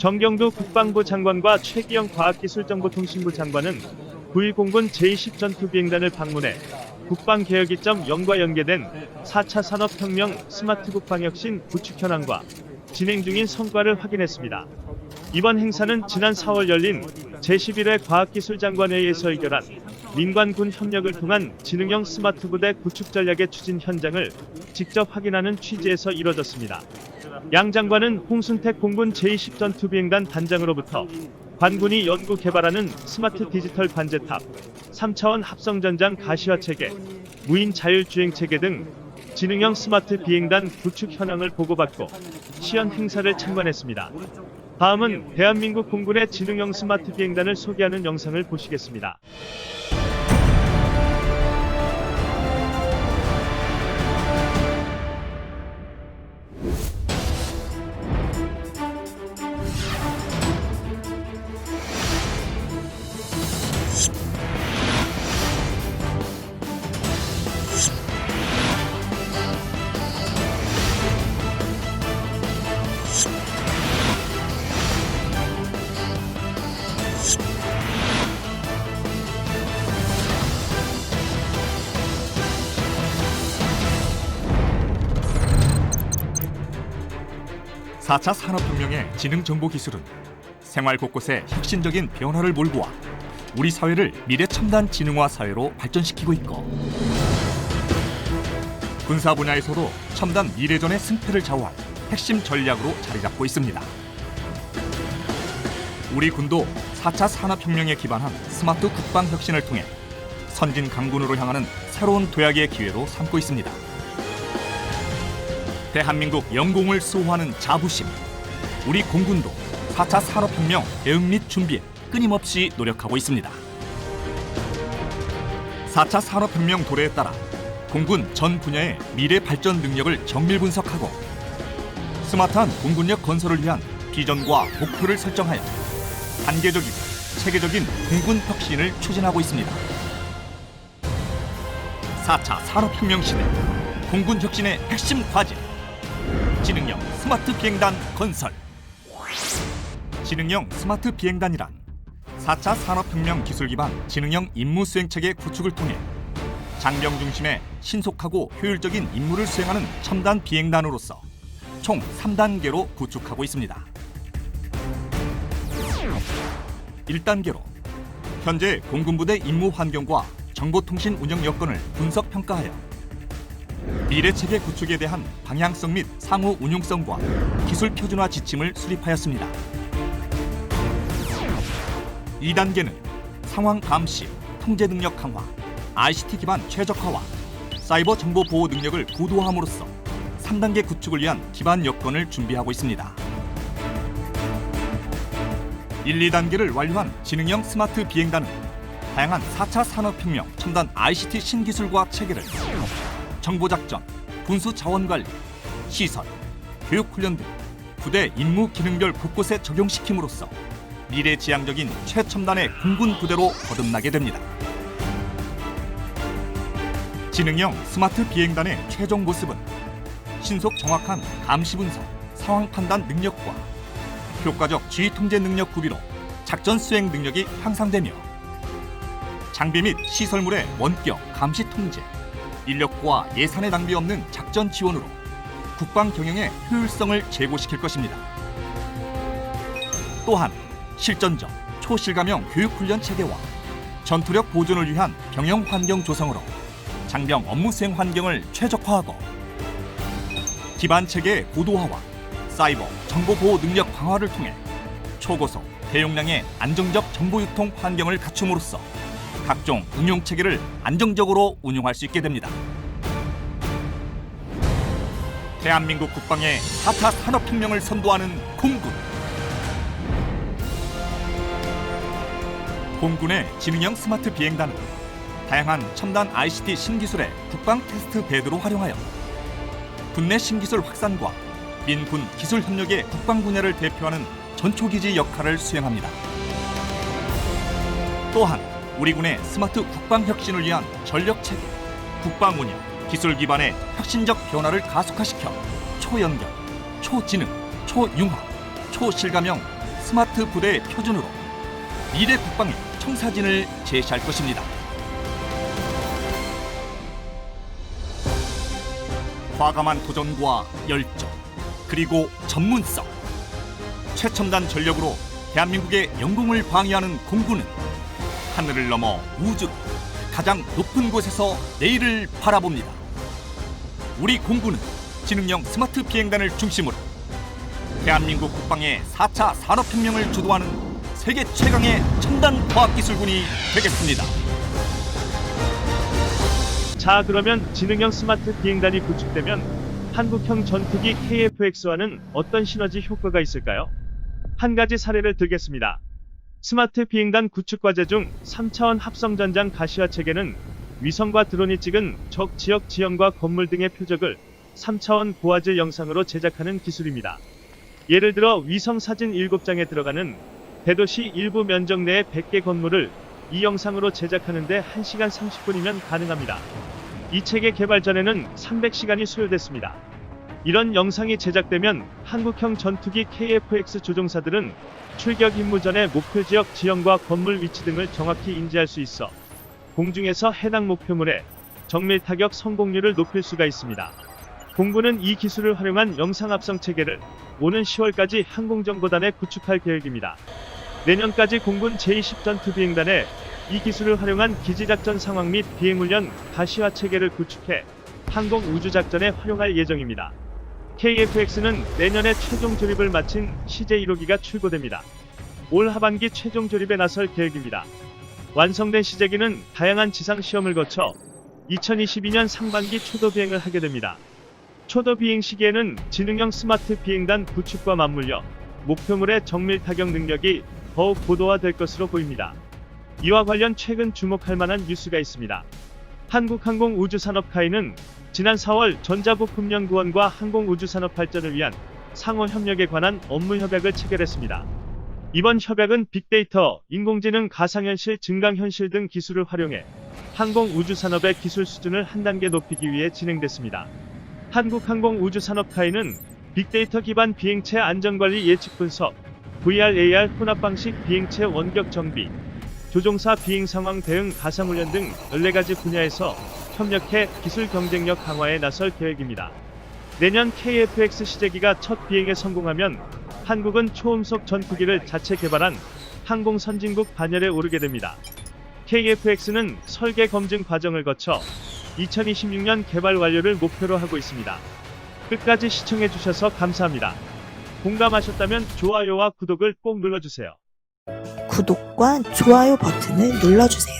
정경도 국방부 장관과 최기영 과학기술정보통신부 장관은 9일 공군 제20 전투비행단을 방문해 국방개혁이점 0과 연계된 4차 산업혁명 스마트 국방혁신 구축 현황과 진행 중인 성과를 확인했습니다. 이번 행사는 지난 4월 열린 제11회 과학기술장관회의에서 의결한 민관군 협력을 통한 지능형 스마트 부대 구축 전략의 추진 현장을 직접 확인하는 취지에서 이뤄졌습니다. 양 장관은 홍순택 공군 제20 전투비행단 단장으로부터 관군이 연구 개발하는 스마트 디지털 관제탑, 3차원 합성전장 가시화 체계, 무인 자율주행 체계 등 지능형 스마트 비행단 구축 현황을 보고받고 시연 행사를 참관했습니다. 다음은 대한민국 공군의 지능형 스마트 비행단을 소개하는 영상을 보시겠습니다. 사차 산업혁명의 지능정보기술은 생활 곳곳에 혁신적인 변화를 몰고 와 우리 사회를 미래 첨단 지능화 사회로 발전시키고 있고 군사 분야에서도 첨단 미래전의 승패를 좌우할 핵심 전략으로 자리 잡고 있습니다. 우리 군도 4차 산업혁명에 기반한 스마트 국방 혁신을 통해 선진 강군으로 향하는 새로운 도약의 기회로 삼고 있습니다. 대한민국 영공을 수호하는 자부심. 우리 공군도 4차 산업혁명 대응 및 준비에 끊임없이 노력하고 있습니다. 4차 산업혁명 도래에 따라 공군 전 분야의 미래 발전 능력을 정밀 분석하고 스마트한 공군력 건설을 위한 비전과 목표를 설정하여 단계적이고 체계적인 공군 혁신을 추진하고 있습니다. 4차 산업혁명 시대 공군 혁신의 핵심 과제 지능형 스마트 비행단 건설 지능형 스마트 비행단이란 4차 산업혁명 기술 기반 지능형 임무 수행 체계 구축을 통해 장병 중심의 신속하고 효율적인 임무를 수행하는 첨단 비행단으로서 총 3단계로 구축하고 있습니다. 1단계로 현재 공군부대 임무 환경과 정보통신 운영 여건을 분석 평가하여 미래 체계 구축에 대한 방향성 및 상호 운용성과 기술 표준화 지침을 수립하였습니다. 2단계는 상황 감시, 통제 능력 강화, ICT 기반 최적화와 사이버 정보 보호 능력을 고도화함으로써 3단계 구축을 위한 기반 여건을 준비하고 있습니다. 1, 2단계를 완료한 지능형 스마트 비행단은 다양한 4차 산업혁명 첨단 ICT 신기술과 체계를 정보작전, 군수 자원관리, 시설, 교육훈련 등 부대 임무 기능별 곳곳에 적용시킴으로써 미래지향적인 최첨단의 공군 부대로 거듭나게 됩니다. 지능형 스마트 비행단의 최종 모습은 신속 정확한 감시 분석, 상황 판단 능력과 효과적 지휘 통제 능력 구비로 작전 수행 능력이 향상되며 장비 및 시설물의 원격 감시 통제, 인력과 예산의 낭비 없는 작전 지원으로 국방 경영의 효율성을 제고시킬 것입니다. 또한 실전적 초실감형 교육훈련 체계와 전투력 보존을 위한 경영 환경 조성으로 장병 업무 수행 환경을 최적화하고 기반 체계의 고도화와 사이버 정보 보호 능력 강화를 통해 초고속 대용량의 안정적 정보 유통 환경을 갖춤으로써 각종 응용 체계를 안정적으로 운용할 수 있게 됩니다. 대한민국 국방의 4차 산업혁명을 선도하는 공군. 공군의 지능형 스마트 비행단은 다양한 첨단 ICT 신기술의 국방 테스트 베드로 활용하여 군내 신기술 확산과 민군 기술 협력의 국방 분야를 대표하는 전초기지 역할을 수행합니다. 또한 우리 군의 스마트 국방 혁신을 위한 전력 체계, 국방 운영, 기술 기반의 혁신적 변화를 가속화시켜 초연결, 초지능, 초융합, 초실감형 스마트 부대의 표준으로 미래 국방의 청사진을 제시할 것입니다. 과감한 도전과 열정, 그리고 전문성, 최첨단 전력으로 대한민국의 영공을 방위하는 공군은 하늘을 넘어 우주로 가장 높은 곳에서 내일을 바라봅니다. 우리 공군은 지능형 스마트 비행단을 중심으로 대한민국 국방의 4차 산업혁명을 주도하는 세계 최강의 첨단 과학기술군이 되겠습니다. 자, 그러면 지능형 스마트 비행단이 구축되면 한국형 전투기 KF-X와는 어떤 시너지 효과가 있을까요? 한 가지 사례를 들겠습니다. 스마트 비행단 구축 과제 중 3차원 합성 전장 가시화 체계는 위성과 드론이 찍은 적 지역 지형과 건물 등의 표적을 3차원 고화질 영상으로 제작하는 기술입니다. 예를 들어 위성 사진 7장에 들어가는 대도시 일부 면적 내의 100개 건물을 이 영상으로 제작하는데 1시간 30분이면 가능합니다. 이 체계 개발 전에는 300시간이 소요됐습니다. 이런 영상이 제작되면 한국형 전투기 KF-X 조종사들은 출격 임무 전에 목표 지역 지형과 건물 위치 등을 정확히 인지할 수 있어 공중에서 해당 목표물의 정밀 타격 성공률을 높일 수가 있습니다. 공군은 이 기술을 활용한 영상 합성 체계를 오는 10월까지 항공정보단에 구축할 계획입니다. 내년까지 공군 제20 전투 비행단에 이 기술을 활용한 기지작전 상황 및 비행훈련 가시화 체계를 구축해 항공 우주 작전에 활용할 예정입니다. KF-X는 내년에 최종 조립을 마친 CJ1호기가 출고됩니다. 올 하반기 최종 조립에 나설 계획입니다. 완성된 CJ기는 다양한 지상 시험을 거쳐 2022년 상반기 초도 비행을 하게 됩니다. 초도 비행 시기에는 지능형 스마트 비행단 구축과 맞물려 목표물의 정밀 타격 능력이 더욱 고도화될 것으로 보입니다. 이와 관련 최근 주목할 만한 뉴스가 있습니다. 한국항공우주산업카이는 지난 4월 전자부품연구원과 항공우주산업 발전을 위한 상호 협력에 관한 업무 협약을 체결했습니다. 이번 협약은 빅데이터, 인공지능, 가상현실, 증강현실 등 기술을 활용해 항공우주산업의 기술 수준을 한 단계 높이기 위해 진행됐습니다. 한국항공우주산업카이는 빅데이터 기반 비행체 안전관리 예측 분석, VR, AR 혼합 방식 비행체 원격 정비, 조종사 비행 상황 대응 가상훈련 등 14가지 분야에서 협력해 기술 경쟁력 강화에 나설 계획입니다. 내년 KF-X 시제기가 첫 비행에 성공하면 한국은 초음속 전투기를 자체 개발한 항공 선진국 반열에 오르게 됩니다. KF-X는 설계 검증 과정을 거쳐 2026년 개발 완료를 목표로 하고 있습니다. 끝까지 시청해 주셔서 감사합니다. 공감하셨다면 좋아요와 구독을 꼭 눌러주세요. 구독과 좋아요 버튼을 눌러주세요.